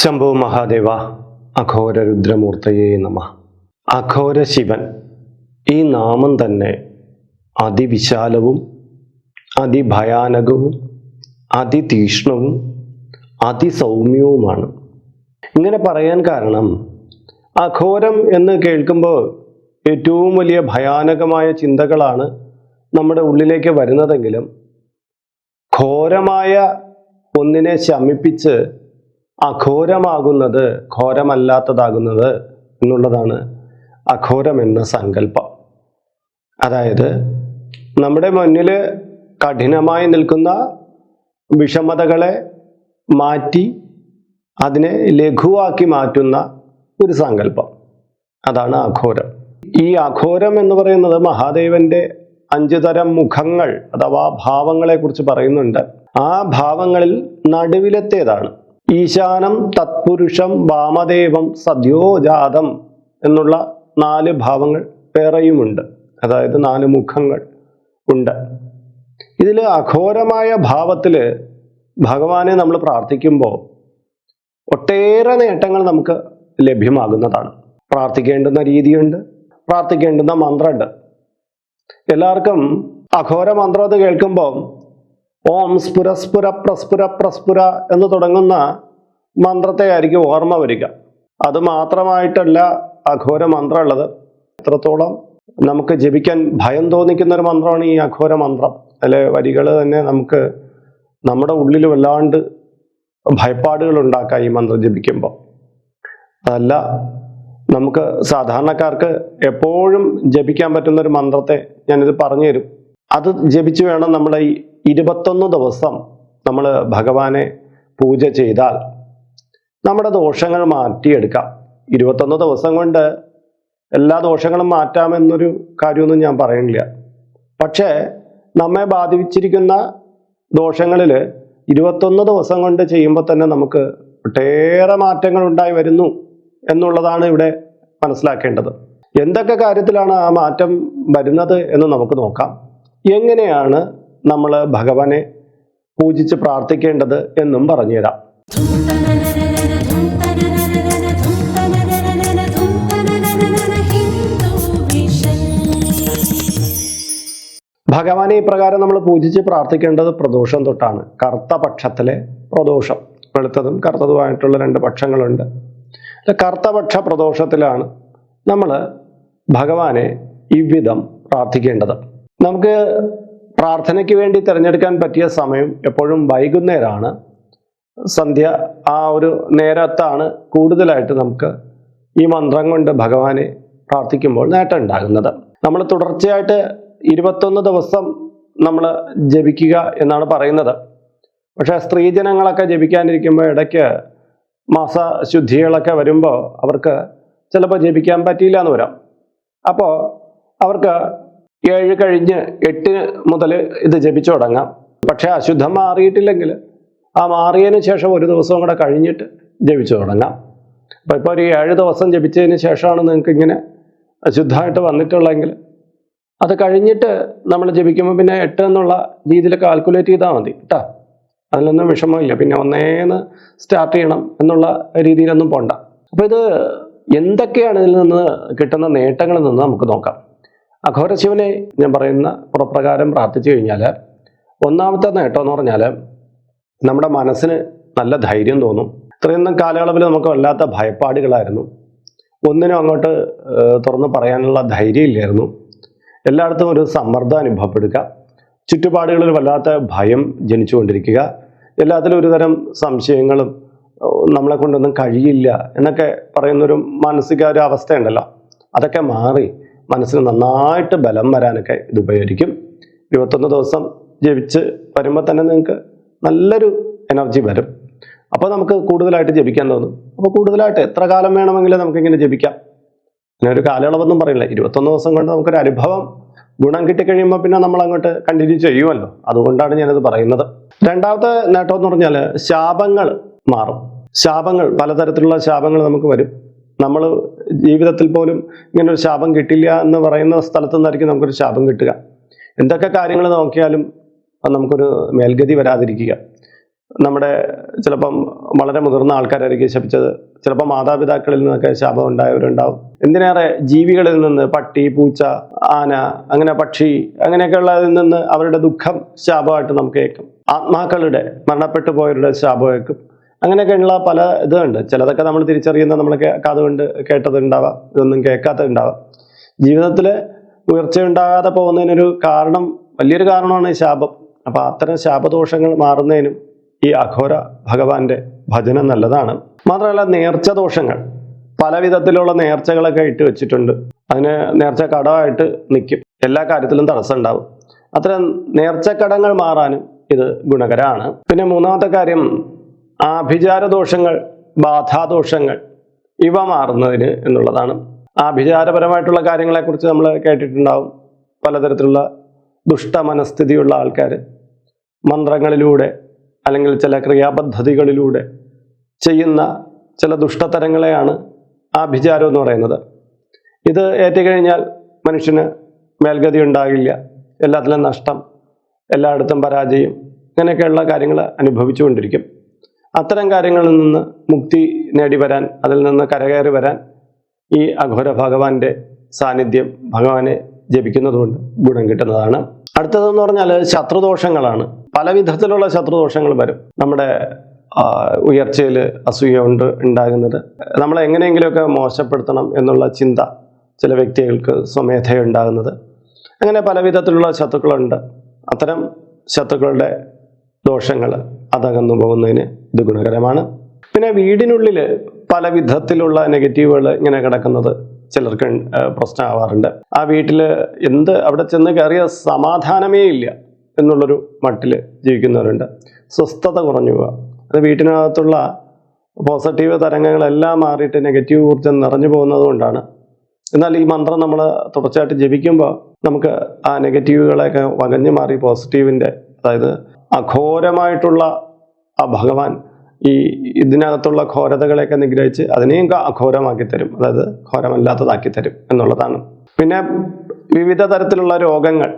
ശംഭോ മഹാദേവ അഘോര രുദ്രമൂർത്തയെ നമ. അഘോര ശിവൻ ഈ നാമം തന്നെ അതിവിശാലവും അതിഭയാനകവും അതിതീക്ഷ്ണവും അതിസൗമ്യവുമാണ്. ഇങ്ങനെ പറയാൻ കാരണം അഘോരം എന്ന് കേൾക്കുമ്പോൾ ഏറ്റവും വലിയ ഭയാനകമായ ചിന്തകളാണ് നമ്മുടെ ഉള്ളിലേക്ക് വരുന്നതെങ്കിലും ഘോരമായ ഒന്നിനെ ശമിപ്പിച്ച് അഘോരമാകുന്നത് ഘോരമല്ലാത്തതാകുന്നത് എന്നുള്ളതാണ് അഘോരം എന്ന സങ്കല്പം. അതായത് നമ്മുടെ മുന്നിൽ കഠിനമായി നിൽക്കുന്ന വിഷമതകളെ മാറ്റി അതിനെ ലഘുവാക്കി മാറ്റുന്ന ഒരു സങ്കല്പം. അതാണ് അഘോരം. ഈ അഘോരം എന്ന് പറയുന്നത് മഹാദേവന്റെ അഞ്ചു തരം മുഖങ്ങൾ അഥവാ ഭാവങ്ങളെ കുറിച്ച് പറയുന്നുണ്ട്. ആ ഭാവങ്ങളിൽ നടുവിലത്തേതാണ്. ഈശാനം തത്പുരുഷം വാമദേവം സദ്യോജാതം എന്നുള്ള നാല് ഭാവങ്ങൾ വേറെയുമുണ്ട്. അതായത് നാല് മുഖങ്ങൾ ഉണ്ട്. ഇതിൽ അഘോരമായ ഭാവത്തിൽ ഭഗവാനെ നമ്മൾ പ്രാർത്ഥിക്കുമ്പോൾ ഒട്ടേറെ നേട്ടങ്ങൾ നമുക്ക് ലഭ്യമാകുന്നതാണ്. പ്രാർത്ഥിക്കേണ്ടുന്ന രീതിയുണ്ട് പ്രാർത്ഥിക്കേണ്ടുന്ന മന്ത്രമുണ്ട്. എല്ലാവർക്കും അഘോര മന്ത്രം അത് കേൾക്കുമ്പോൾ ഓം സ്ഫുരസ്ഫുര പ്രസ്ഫുര പ്രസ്ഫുര എന്ന് തുടങ്ങുന്ന മന്ത്രത്തെ ആയിരിക്കും ഓർമ്മ വരിക. അത് മാത്രമായിട്ടല്ല അഘോര മന്ത്രം ഉള്ളത് എത്രത്തോളം നമുക്ക് ജപിക്കാൻ ഭയം തോന്നിക്കുന്ന ഒരു മന്ത്രമാണ് ഈ അഘോര മന്ത്രം. അതിലെ വരികൾ തന്നെ നമുക്ക് നമ്മുടെ ഉള്ളിൽ വല്ലാണ്ട് ഭയപ്പാടുകൾ ഉണ്ടാക്കാം ഈ മന്ത്രം ജപിക്കുമ്പോൾ. അതല്ല നമുക്ക് സാധാരണക്കാർക്ക് എപ്പോഴും ജപിക്കാൻ പറ്റുന്ന ഒരു മന്ത്രത്തെ ഞാനിത് പറഞ്ഞു തരും അത് ജപിച്ചു വേണം നമ്മുടെ ഈ ഇരുപത്തൊന്ന് ദിവസം നമ്മൾ ഭഗവാനെ പൂജ ചെയ്താൽ നമ്മുടെ ദോഷങ്ങൾ മാറ്റിയെടുക്കാം. ഇരുപത്തൊന്ന് ദിവസം കൊണ്ട് എല്ലാ ദോഷങ്ങളും മാറ്റാമെന്നൊരു കാര്യമൊന്നും ഞാൻ പറയുന്നില്ല. പക്ഷേ നമ്മെ ബാധിച്ചിരിക്കുന്ന ദോഷങ്ങളിൽ ഇരുപത്തൊന്ന് ദിവസം കൊണ്ട് ചെയ്യുമ്പോൾ തന്നെ നമുക്ക് ഒട്ടേറെ മാറ്റങ്ങൾ ഉണ്ടായി വരുന്നു എന്നുള്ളതാണ് ഇവിടെ മനസ്സിലാക്കേണ്ടത്. എന്തൊക്കെ കാര്യത്തിലാണ് ആ മാറ്റം വരുന്നത് എന്ന് നമുക്ക് നോക്കാം. എങ്ങനെയാണ് നമ്മൾ ഭഗവാനെ പൂജിച്ച് പ്രാർത്ഥിക്കേണ്ടത് എന്നും പറഞ്ഞുതരാം. ഭഗവാനെ ഇപ്രകാരം നമ്മൾ പൂജിച്ച് പ്രാർത്ഥിക്കേണ്ടത് പ്രദോഷം തൊട്ടാണ്. കറുത്ത പക്ഷത്തിലെ പ്രദോഷം. വെളുത്തതും കറുത്തതുമായിട്ടുള്ള രണ്ട് പക്ഷങ്ങളുണ്ട്. കറുത്തപക്ഷ പക്ഷ പ്രദോഷത്തിലാണ് നമ്മൾ ഭഗവാനെ ഇവ്വിധം പ്രാർത്ഥിക്കേണ്ടത്. നമുക്ക് പ്രാർത്ഥനയ്ക്ക് വേണ്ടി തിരഞ്ഞെടുക്കാൻ പറ്റിയ സമയം എപ്പോഴും വൈകുന്നേരമാണ്. സന്ധ്യ ആ ഒരു നേരത്താണ് കൂടുതലായിട്ട് നമുക്ക് ഈ മന്ത്രം കൊണ്ട് ഭഗവാനെ പ്രാർത്ഥിക്കുമ്പോൾ നേട്ടം ഉണ്ടാകുന്നത്. നമ്മൾ തുടർച്ചയായിട്ട് ഇരുപത്തൊന്ന് ദിവസം നമ്മൾ ജപിക്കുക എന്നാണ് പറയുന്നത്. പക്ഷേ സ്ത്രീജനങ്ങളൊക്കെ ജപിക്കാനിരിക്കുമ്പോൾ ഇടയ്ക്ക് മാസശുദ്ധികളൊക്കെ വരുമ്പോൾ അവർക്ക് ചിലപ്പോൾ ജപിക്കാൻ പറ്റിയില്ല എന്ന് വരാം. അപ്പോൾ അവർക്ക് ഏഴ് കഴിഞ്ഞ് എട്ട് മുതൽ ഇത് ജപിച്ചു തുടങ്ങാം. പക്ഷെ അശുദ്ധം മാറിയിട്ടില്ലെങ്കിൽ ആ മാറിയതിന് ശേഷം ഒരു ദിവസവും കൂടെ കഴിഞ്ഞിട്ട് ജപിച്ചു തുടങ്ങാം. അപ്പം ഇപ്പോൾ ഒരു ഏഴ് ദിവസം ജപിച്ചതിന് ശേഷമാണ് നിങ്ങൾക്ക് ഇങ്ങനെ അശുദ്ധമായിട്ട് വന്നിട്ടുള്ളതെങ്കിൽ അത് കഴിഞ്ഞിട്ട് നമ്മൾ ജപിക്കുമ്പോൾ പിന്നെ എട്ട് എന്നുള്ള രീതിയിൽ കാൽക്കുലേറ്റ് ചെയ്താൽ മതി കേട്ടോ അതിലൊന്നും വിഷമമില്ല. പിന്നെ ഒന്നേന്ന് സ്റ്റാർട്ട് ചെയ്യണം എന്നുള്ള രീതിയിലൊന്നും പോണ്ട. അപ്പോൾ ഇത് എന്തൊക്കെയാണ് ഇതിൽ നിന്ന് കിട്ടുന്ന നേട്ടങ്ങളിൽ നിന്ന് നമുക്ക് നോക്കാം. അഘോര ശിവനെ ഞാൻ പറയുന്ന പുറപ്രകാരം പ്രാർത്ഥിച്ചു കഴിഞ്ഞാൽ ഒന്നാമത്തെ നേട്ടം എന്ന് പറഞ്ഞാൽ നമ്മുടെ മനസ്സിന് നല്ല ധൈര്യം തോന്നും. ഇത്രയൊന്നും കാലയളവിൽ നമുക്ക് വല്ലാത്ത ഭയപ്പാടുകളായിരുന്നു. ഒന്നിനും അങ്ങോട്ട് തുറന്ന് പറയാനുള്ള ധൈര്യം ഇല്ലായിരുന്നു എല്ലായിടത്തും ഒരു സമ്മർദ്ദം അനുഭവപ്പെടുക ചുറ്റുപാടുകളിൽ വല്ലാത്ത ഭയം ജനിച്ചുകൊണ്ടിരിക്കുക എല്ലാത്തിലും ഒരു തരം സംശയങ്ങളും നമ്മളെ കൊണ്ടൊന്നും കഴിയില്ല എന്നൊക്കെ പറയുന്നൊരു മാനസിക ഒരു അവസ്ഥയുണ്ടല്ലോ അതൊക്കെ മാറി മനസ്സിന് നന്നായിട്ട് ബലം വരാനൊക്കെ ഇത് ഉപകരിക്കും ഇരുപത്തൊന്ന് ദിവസം ജപിച്ച് വരുമ്പോൾ തന്നെ നിങ്ങൾക്ക് നല്ലൊരു എനർജി വരും. അപ്പോൾ നമുക്ക് കൂടുതലായിട്ട് ജപിക്കാൻ തോന്നും. അപ്പോൾ കൂടുതലായിട്ട് എത്ര കാലം വേണമെങ്കിലും നമുക്കിങ്ങനെ ജപിക്കാം. അങ്ങനെ ഒരു കാലയളവൊന്നും പറയില്ല. ഇരുപത്തൊന്ന് ദിവസം കൊണ്ട് നമുക്കൊരു അനുഭവം ഗുണം കിട്ടിക്കഴിയുമ്പോൾ പിന്നെ നമ്മൾ അങ്ങോട്ട് കണ്ടിന്യൂ ചെയ്യുമല്ലോ അതുകൊണ്ടാണ് ഞാനത് പറയുന്നത്. രണ്ടാമത്തെ നേട്ടം എന്ന് പറഞ്ഞാൽ ശാപങ്ങൾ മാറും. ശാപങ്ങൾ പലതരത്തിലുള്ള ശാപങ്ങൾ നമുക്ക് വരും. നമ്മൾ ജീവിതത്തിൽ പോലും ഇങ്ങനെ ഒരു ശാപം കിട്ടില്ല എന്ന് പറയുന്ന സ്ഥലത്തു നിന്നായിരിക്കും നമുക്കൊരു ശാപം കിട്ടുക. എന്തൊക്കെ കാര്യങ്ങൾ നോക്കിയാലും നമുക്കൊരു മേൽഗതി വരാതിരിക്കുക. നമ്മുടെ ചിലപ്പം വളരെ മുതിർന്ന ആൾക്കാരായിരിക്കും ശപിച്ചത്. ചിലപ്പോൾ മാതാപിതാക്കളിൽ നിന്നൊക്കെ ശാപം ഉണ്ടായവരുണ്ടാവും എന്തിനേറെ ജീവികളിൽ നിന്ന് പട്ടി പൂച്ച ആന അങ്ങനെ പക്ഷി അങ്ങനെയൊക്കെയുള്ളതിൽ നിന്ന് അവരുടെ ദുഃഖം ശാപമായിട്ട് നമുക്ക് കേൾക്കും ആത്മാക്കളുടെ മരണപ്പെട്ടു പോയവരുടെ ശാപം കേൾക്കും അങ്ങനെയൊക്കെയുള്ള പല ഇതുണ്ട്. ചിലതൊക്കെ നമ്മൾ തിരിച്ചറിയുന്ന നമ്മൾ കാതുകൊണ്ട് കേട്ടതുണ്ടാവാം ഇതൊന്നും കേൾക്കാത്തതുണ്ടാവാം. ജീവിതത്തിൽ ഉയർച്ചയുണ്ടാകാതെ പോകുന്നതിനൊരു കാരണം വലിയൊരു കാരണമാണ് ശാപം. അപ്പൊ അത്തരം ശാപദോഷങ്ങൾ മാറുന്നതിനും ഈ അഘോര ഭഗവാന്റെ ഭജനം നല്ലതാണ്. മാത്രമല്ല നേർച്ച ദോഷങ്ങൾ. പല വിധത്തിലുള്ള നേർച്ചകളൊക്കെ ഇട്ട് വെച്ചിട്ടുണ്ട്. അതിന് നേർച്ച കടമായിട്ട് നിൽക്കും എല്ലാ കാര്യത്തിലും തടസ്സം ഉണ്ടാവും അത്തരം നേർച്ചക്കടങ്ങൾ മാറാനും ഇത് ഗുണകരമാണ് പിന്നെ മൂന്നാമത്തെ കാര്യം ആഭിചാര ദോഷങ്ങൾ ബാധാദോഷങ്ങൾ ഇവ മാറുന്നതിന് എന്നുള്ളതാണ്. ആഭിചാരപരമായിട്ടുള്ള കാര്യങ്ങളെക്കുറിച്ച് നമ്മൾ കേട്ടിട്ടുണ്ടാവും. പലതരത്തിലുള്ള ദുഷ്ട മനസ്ഥിതിയുള്ള ആൾക്കാർ മന്ത്രങ്ങളിലൂടെ അല്ലെങ്കിൽ ചില ക്രിയാപദ്ധതികളിലൂടെ ചെയ്യുന്ന ചില ദുഷ്ടതരങ്ങളെയാണ് ആഭിചാരം എന്ന് പറയുന്നത്. ഇത് ഏറ്റുകഴിഞ്ഞാൽ മനുഷ്യന് മേൽഗതി ഉണ്ടാകില്ല. എല്ലാത്തിലും നഷ്ടം എല്ലായിടത്തും പരാജയം ഇങ്ങനെയൊക്കെയുള്ള കാര്യങ്ങൾ അനുഭവിച്ചുകൊണ്ടിരിക്കും. അത്തരം കാര്യങ്ങളിൽ നിന്ന് മുക്തി നേടി വരാൻ അതിൽ നിന്ന് കരകയറി വരാൻ ഈ അഘോര ഭഗവാന്റെ സാന്നിധ്യം ഭഗവാനെ ജപിക്കുന്നതുകൊണ്ട് ഗുണം കിട്ടുന്നതാണ്. അടുത്തതെന്ന് പറഞ്ഞാൽ ശത്രുദോഷങ്ങളാണ്. പല വിധത്തിലുള്ള ശത്രുദോഷങ്ങൾ വരും. നമ്മുടെ ഉയർച്ചയിൽ അസൂയ ഉണ്ട് ഉണ്ടാകുന്നത്. നമ്മളെ എങ്ങനെയെങ്കിലുമൊക്കെ മോശപ്പെടുത്തണം എന്നുള്ള ചിന്ത ചില വ്യക്തികൾക്ക് സ്വമേധയുണ്ടാകുന്നത് അങ്ങനെ പല വിധത്തിലുള്ള ശത്രുക്കളുണ്ട്. അത്തരം ശത്രുക്കളുടെ ദോഷങ്ങൾ അതകന്നു പോകുന്നതിന് ഇത് ഗുണകരമാണ്. പിന്നെ വീടിനുള്ളിൽ പല വിധത്തിലുള്ള നെഗറ്റീവുകൾ ഇങ്ങനെ കിടക്കുന്നത് ചിലർക്ക് പ്രശ്നമാവാറുണ്ട്. ആ വീട്ടിൽ എന്ത് അവിടെ ചെന്ന് കയറിയ സമാധാനമേ ഇല്ല എന്നുള്ളൊരു മട്ടിൽ ജീവിക്കുന്നവരുണ്ട്. സ്വസ്ഥത കുറഞ്ഞു പോവുക. അത് വീട്ടിനകത്തുള്ള പോസിറ്റീവ് തരംഗങ്ങളെല്ലാം മാറിയിട്ട് നെഗറ്റീവ് ഊർജം നിറഞ്ഞു പോകുന്നത് കൊണ്ടാണ്. എന്നാൽ ഈ മന്ത്രം നമ്മൾ തുടർച്ചയായിട്ട് ജപിക്കുമ്പോൾ നമുക്ക് ആ നെഗറ്റീവുകളെയൊക്കെ വകഞ്ഞു മാറി പോസിറ്റീവിന്റെ അതായത് അഘോരമായിട്ടുള്ള ആ ഭഗവാൻ ഈ ഇതിനകത്തുള്ള ഘോരതകളെയൊക്കെ നിഗ്രഹിച്ച് അതിനെയും അഘോരമാക്കി തരും. അതായത് ഘോരമല്ലാത്തതാക്കി തരും എന്നുള്ളതാണ്. പിന്നെ വിവിധ തരത്തിലുള്ള രോഗങ്ങൾ.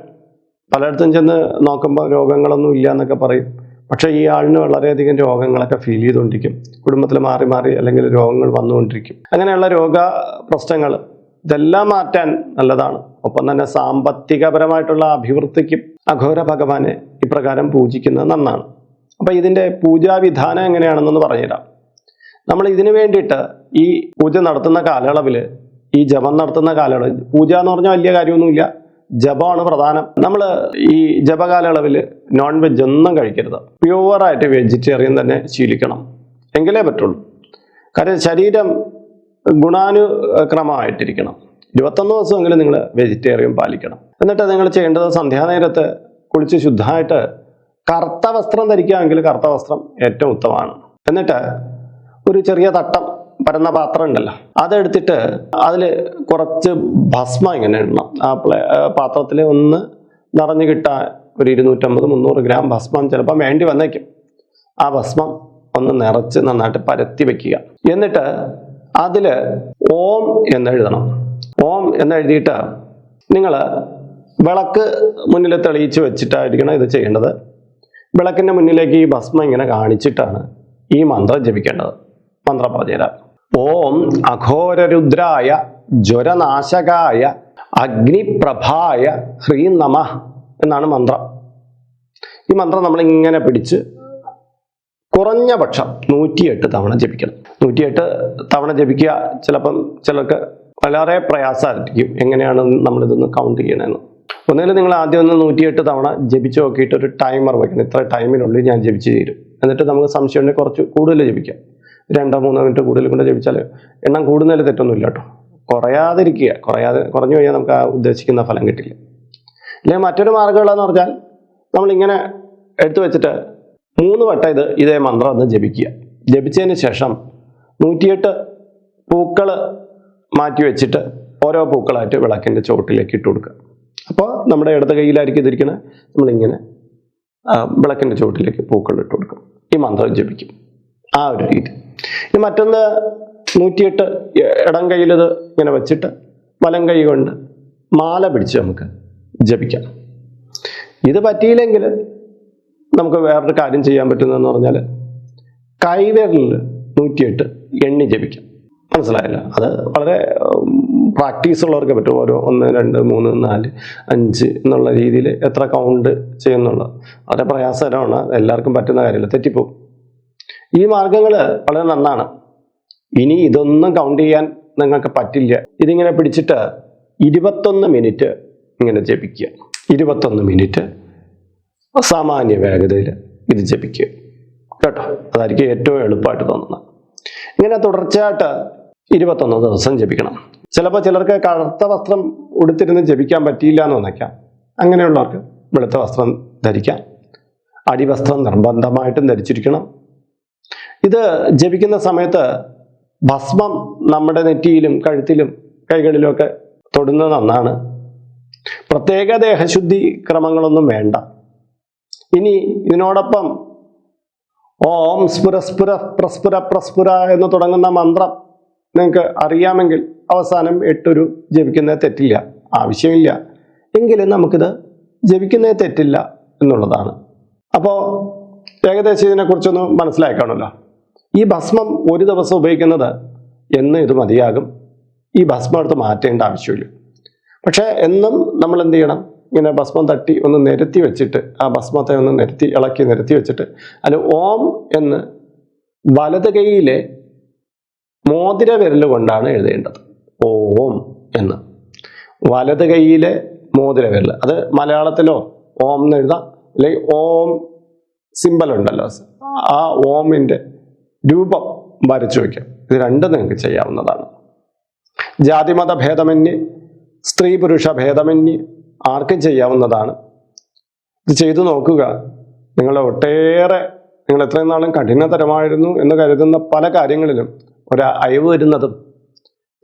പലയിടത്തും ചെന്ന് നോക്കുമ്പോൾ രോഗങ്ങളൊന്നും ഇല്ല എന്നൊക്കെ പറയും. പക്ഷേ ഈ ആളിന് വളരെയധികം രോഗങ്ങളൊക്കെ ഫീൽ ചെയ്തുകൊണ്ടിരിക്കും. കുടുംബത്തിൽ മാറി മാറി അല്ലെങ്കിൽ രോഗങ്ങൾ വന്നുകൊണ്ടിരിക്കും. അങ്ങനെയുള്ള രോഗ പ്രശ്നങ്ങൾ ഇതെല്ലാം മാറ്റാൻ നല്ലതാണ്. ഒപ്പം തന്നെ സാമ്പത്തികപരമായിട്ടുള്ള അഭിവൃദ്ധിക്കും അഘോര ഭഗവാനെ ഇപ്രകാരം പൂജിക്കുന്നത് നന്നാണ്. അപ്പം ഇതിന്റെ പൂജാവിധാനം എങ്ങനെയാണെന്നൊന്ന് പറഞ്ഞുതരാം. നമ്മൾ ഇതിനു വേണ്ടിയിട്ട് ഈ പൂജ നടത്തുന്ന കാലയളവിൽ ഈ ജപം നടത്തുന്ന കാലയളവിൽ പൂജ എന്ന് പറഞ്ഞാൽ വലിയ കാര്യമൊന്നുമില്ല. ജപമാണ് പ്രധാനം. നമ്മൾ ഈ ജപകാലയളവിൽ നോൺ വെജ് ഒന്നും കഴിക്കരുത്. പ്യുവറായിട്ട് വെജിറ്റേറിയൻ തന്നെ ശീലിക്കണം. എങ്കിലേ പറ്റുള്ളൂ. കാര്യം ശരീരം ഗുണാനുക്രമമായിട്ടിരിക്കണം. ഇരുപത്തൊന്ന് ദിവസമെങ്കിലും നിങ്ങൾ വെജിറ്റേറിയൻ പാലിക്കണം. എന്നിട്ട് നിങ്ങൾ ചെയ്യേണ്ടത് സന്ധ്യാനേരത്ത് കുളിച്ച് ശുദ്ധമായിട്ട് കറുത്ത വസ്ത്രം ധരിക്കുകയാണെങ്കിൽ കറുത്ത വസ്ത്രം ഏറ്റവും ഉത്തമമാണ്. എന്നിട്ട് ഒരു ചെറിയ തട്ടം പരന്ന പാത്രം ഉണ്ടല്ലോ അതെടുത്തിട്ട് അതിൽ കുറച്ച് ഭസ്മം ഇങ്ങനെ ഇടണം. ആ പാത്രത്തിൽ ഒന്ന് നിറഞ്ഞു കിട്ടാൻ ഒരു ഇരുന്നൂറ്റമ്പത് മുന്നൂറ് ഗ്രാം ഭസ്മം ചിലപ്പം വേണ്ടി വന്നേക്കും. ആ ഭസ്മം ഒന്ന് നിറച്ച് നന്നായിട്ട് പരത്തി വെക്കുക. എന്നിട്ട് അതിൽ ഓം എന്നെഴുതണം ഓം എന്നെഴുതിയിട്ട് നിങ്ങൾ വിളക്ക് മുന്നിൽ തെളിയിച്ച് വെച്ചിട്ടായിരിക്കണം ഇത് ചെയ്യേണ്ടത്. വിളക്കിന്റെ മുന്നിലേക്ക് ഈ ഭസ്മം ഇങ്ങനെ കാണിച്ചിട്ടാണ് ഈ മന്ത്രം ജപിക്കേണ്ടത്. മന്ത്രം പറഞ്ഞുതരാം ഓം അഘോരരുദ്രായ ജ്വരനാശകായ അഗ്നിപ്രഭായ ഹ്രീ നമ എന്നാണ് മന്ത്രം. ഈ മന്ത്രം നമ്മൾ ഇങ്ങനെ പിടിച്ച് കുറഞ്ഞ പക്ഷം നൂറ്റിയെട്ട് തവണ ജപിക്കണം. നൂറ്റിയെട്ട് തവണ ജപിക്കുക ചിലപ്പം ചിലർക്ക് വളരെ പ്രയാസമായിരിക്കും എങ്ങനെയാണ് നമ്മളിതൊന്ന് കൗണ്ട് ചെയ്യണമെന്ന് ഒന്നുകിൽ നിങ്ങൾ ആദ്യം ഒന്ന് നൂറ്റിയെട്ട് തവണ ജപിച്ച് നോക്കിയിട്ട് ഒരു ടൈമർ വയ്ക്കണം ഇത്ര ടൈമിനുള്ളിൽ ഞാൻ ജപിച്ച് തീരും. എന്നിട്ട് നമുക്ക് സംശയമുണ്ടെങ്കിൽ കുറച്ച് കൂടുതൽ ജപിക്കാം. രണ്ടോ മൂന്നോ മിനിറ്റ് കൂടുതൽ കൊണ്ട് ജപിച്ചാൽ എണ്ണം കൂടുന്നതിൽ തെറ്റൊന്നുമില്ല കേട്ടോ. കുറയാതിരിക്കുക. കുറയാതെ കുറഞ്ഞു കഴിഞ്ഞാൽ നമുക്ക് ആ ഉദ്ദേശിക്കുന്ന ഫലം കിട്ടില്ല. അല്ലെങ്കിൽ മറ്റൊരു മാർഗമുള്ളതെന്ന് പറഞ്ഞാൽ നമ്മളിങ്ങനെ എടുത്തു വെച്ചിട്ട് മൂന്ന് വട്ടം ഇത് ഇതേ മന്ത്രം ഒന്ന് ജപിക്കുക. ജപിച്ചതിന് ശേഷം നൂറ്റിയെട്ട് പൂക്കൾ മാറ്റി വെച്ചിട്ട് ഓരോ പൂക്കളായിട്ട് വിളക്കിന്റെ ചുവട്ടിലേക്ക് ഇട്ട് കൊടുക്കുക. അപ്പോൾ നമ്മുടെ ഇടത് കയ്യിലായിരിക്കും ഇതിരിക്കുന്നത് നമ്മളിങ്ങനെ വിളക്കിന്റെ ചുവട്ടിലേക്ക് പൂക്കൾ ഇട്ട് കൊടുക്കും. ഈ മന്ത്രം ജപിക്കും. ആ ഒരു രീതി. ഇനി മറ്റൊന്ന് നൂറ്റിയെട്ട് ഇടം കയ്യിലത് ഇങ്ങനെ വെച്ചിട്ട് വലം കൈ കൊണ്ട് മാല പിടിച്ച് നമുക്ക് ജപിക്കാം. ഇത് പറ്റിയില്ലെങ്കിൽ നമുക്ക് വേറൊരു കാര്യം ചെയ്യാൻ പറ്റുന്നതെന്ന് പറഞ്ഞാൽ കൈവിരലിൽ നൂറ്റിയെട്ട് എണ്ണി ജപിക്കാം. മനസ്സിലായില്ല. അത് വളരെ പ്രാക്ടീസ് ഉള്ളവർക്ക് പറ്റും. ഓരോ ഒന്ന് രണ്ട് മൂന്ന് നാല് അഞ്ച് എന്നുള്ള രീതിയിൽ എത്ര കൗണ്ട് ചെയ്യുന്നുള്ളത്. വളരെ പ്രയാസകരമാണ്. എല്ലാവർക്കും പറ്റുന്ന കാര്യമില്ല. തെറ്റിപ്പോവും. ഈ മാർഗങ്ങൾ വളരെ നന്നാണ്. ഇനി ഇതൊന്നും കൗണ്ട് ചെയ്യാൻ നിങ്ങൾക്ക് പറ്റില്ല. ഇതിങ്ങനെ പിടിച്ചിട്ട് ഇരുപത്തൊന്ന് മിനിറ്റ് ഇങ്ങനെ ജപിക്കുക. ഇരുപത്തൊന്ന് മിനിറ്റ് സാമാന്യ വേഗതയിൽ ഇത് ജപിക്കുക. കേട്ടോ? അതായിരിക്കും ഏറ്റവും എളുപ്പമായിട്ട് തോന്നുന്നത്. ഇങ്ങനെ തുടർച്ചയായിട്ട് ഇരുപത്തൊന്ന് ദിവസം ജപിക്കണം. ചിലപ്പോൾ ചിലർക്ക് കറുത്ത വസ്ത്രം ഉടുത്തിരുന്ന് ജപിക്കാൻ പറ്റിയില്ല എന്ന് വന്നേക്കാം. അങ്ങനെയുള്ളവർക്ക് വെളുത്ത വസ്ത്രം ധരിക്കാം. അടിവസ്ത്രം നിർബന്ധമായിട്ടും ധരിച്ചിരിക്കണം. ഇത് ജപിക്കുന്ന സമയത്ത് ഭസ്മം നമ്മുടെ നെറ്റിയിലും കഴുത്തിലും കൈകളിലുമൊക്കെ തൊടുന്നത് നന്നാണ്. പ്രത്യേക ദേഹശുദ്ധി ക്രമങ്ങളൊന്നും വേണ്ട. ഇനി ഇതിനോടൊപ്പം ഓം സ്ഫുര സ്ഫുര പ്രസ്ഫുര പ്രസ്ഫുര എന്ന് തുടങ്ങുന്ന മന്ത്രം നിങ്ങൾക്ക് അറിയാമെങ്കിൽ അവസാനം എട്ടൊരു ജപിക്കുന്നത് തെറ്റില്ല. ആവശ്യമില്ല. എങ്കിലും നമുക്കിത് ജപിക്കുന്നത് തെറ്റില്ല എന്നുള്ളതാണ്. അപ്പോൾ ഏകദേശം ഇതിനെക്കുറിച്ചൊന്ന് മനസ്സിലാക്കണമല്ലോ ഈ ഭസ്മം ഒരു ദിവസം ഉപയോഗിക്കുന്നത് എന്ന് ഇത് മതിയാകും. ഈ ഭസ്മം എടുത്ത് മാറ്റേണ്ട ആവശ്യമില്ല. പക്ഷേ എന്നും നമ്മൾ എന്ത് ചെയ്യണം? ഇങ്ങനെ ഭസ്മം തട്ടി ഒന്ന് നിരത്തി വെച്ചിട്ട് ആ ഭസ്മത്തെ ഒന്ന് നിരത്തി ഇളക്കി നിരത്തി വെച്ചിട്ട് അതിൽ ഓം എന്ന് വലത് കൈയിലെ മോതിര വിരൽ കൊണ്ടാണ് എഴുതേണ്ടത്. ഓം എന്ന്. വലത് കൈയിലെ മോതിര വിരൽ അത് മലയാളത്തിലോ ഓം എന്ന് എഴുതാം. അല്ലെങ്കിൽ ഓം സിമ്പൽ ഉണ്ടല്ലോ. ആ ഓമിന്റെ രൂപം വരച്ചു വയ്ക്കാം. ഇത് രണ്ടും നിങ്ങൾക്ക് ചെയ്യാവുന്നതാണ്. ജാതിമത ഭേദമന്യേ സ്ത്രീ പുരുഷ ഭേദമന്യേ ആർക്കും ചെയ്യാവുന്നതാണ്. ഇത് ചെയ്തു നോക്കുക. നിങ്ങൾ ഒട്ടേറെ നിങ്ങൾ എത്രയും നാളും കഠിനതരമായിരുന്നു എന്ന് കരുതുന്ന പല കാര്യങ്ങളിലും ഒരു അയവ് വരുന്നതും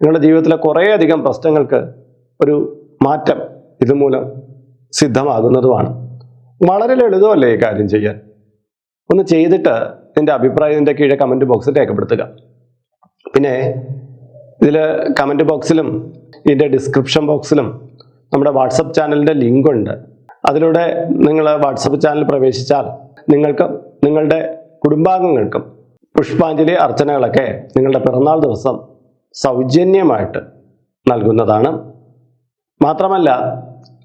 നിങ്ങളുടെ ജീവിതത്തിലെ കുറേയധികം പ്രശ്നങ്ങൾക്ക് ഒരു മാറ്റം ഇതുമൂലം സിദ്ധമാകുന്നതുമാണ്. വളരെ ലളിതമല്ലേ ഈ കാര്യം ചെയ്യാൻ? ഒന്ന് ചെയ്തിട്ട് നിന്റെ അഭിപ്രായം എന്റെ കീഴെ കമന്റ് ബോക്സിൽ രേഖപ്പെടുത്തുക. പിന്നെ ഇതിൽ കമന്റ് ബോക്സിലും ഇതിന്റെ ഡിസ്ക്രിപ്ഷൻ ബോക്സിലും നമ്മുടെ വാട്സപ്പ് ചാനലിന്റെ ലിങ്ക് ഉണ്ട്. അതിലൂടെ നിങ്ങൾ വാട്സപ്പ് ചാനൽ പ്രവേശിച്ചാൽ നിങ്ങൾക്കും നിങ്ങളുടെ കുടുംബാംഗങ്ങൾക്കും പുഷ്പാഞ്ജലി അർച്ചനകളൊക്കെ നിങ്ങളുടെ പിറന്നാൾ ദിവസം സൗജന്യമായിട്ട് നൽകുന്നതാണ്. മാത്രമല്ല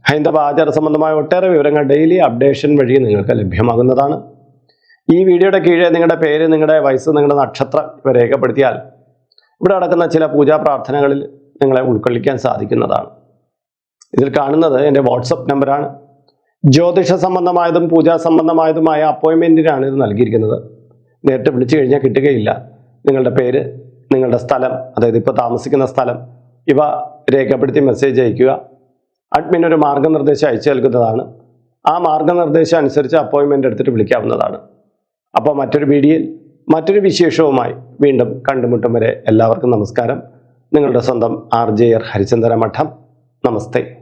ഹൈന്ദവ ആചാര സംബന്ധമായ ഒട്ടേറെ വിവരങ്ങൾ ഡെയിലി അപ്ഡേഷൻ വഴി നിങ്ങൾക്ക് ലഭ്യമാകുന്നതാണ്. ഈ വീഡിയോയുടെ കീഴെ നിങ്ങളുടെ പേര് നിങ്ങളുടെ വയസ്സ് നിങ്ങളുടെ നക്ഷത്രം ഇവ രേഖപ്പെടുത്തിയാൽ ഇവിടെ നടക്കുന്ന ചില പൂജാ പ്രാർത്ഥനകളിൽ നിങ്ങളെ ഉൾക്കൊള്ളിക്കാൻ സാധിക്കുന്നതാണ്. ഇതിൽ കാണുന്നത് എന്റെ വാട്സപ്പ് നമ്പറാണ്. ജ്യോതിഷ സംബന്ധമായതും പൂജാ സംബന്ധമായതുമായ അപ്പോയിൻമെന്റിനാണ് ഇത് നൽകിയിരിക്കുന്നത്. നേരിട്ട് വിളിച്ചു കഴിഞ്ഞാൽ കിട്ടുകയില്ല. നിങ്ങളുടെ പേര് നിങ്ങളുടെ സ്ഥലം അതായത് ഇപ്പോൾ താമസിക്കുന്ന സ്ഥലം ഇവ രേഖപ്പെടുത്തി മെസ്സേജ് അയയ്ക്കുക അഡ്മിൻ ഒരു മാർഗനിർദ്ദേശം അയച്ചു നൽകുന്നതാണ്. ആ മാർഗനിർദ്ദേശം അനുസരിച്ച് അപ്പോയിൻമെന്റ് എടുത്തിട്ട് വിളിക്കാവുന്നതാണ്. അപ്പോൾ മറ്റൊരു വീഡിയോയിൽ മറ്റൊരു വിശേഷവുമായി വീണ്ടും കണ്ടുമുട്ടും വരെ എല്ലാവർക്കും നമസ്കാരം. നിങ്ങളുടെ സ്വന്തം ആർ ജെ ആർ ഹരിചന്ദ്ര മഠം നമസ്തേ.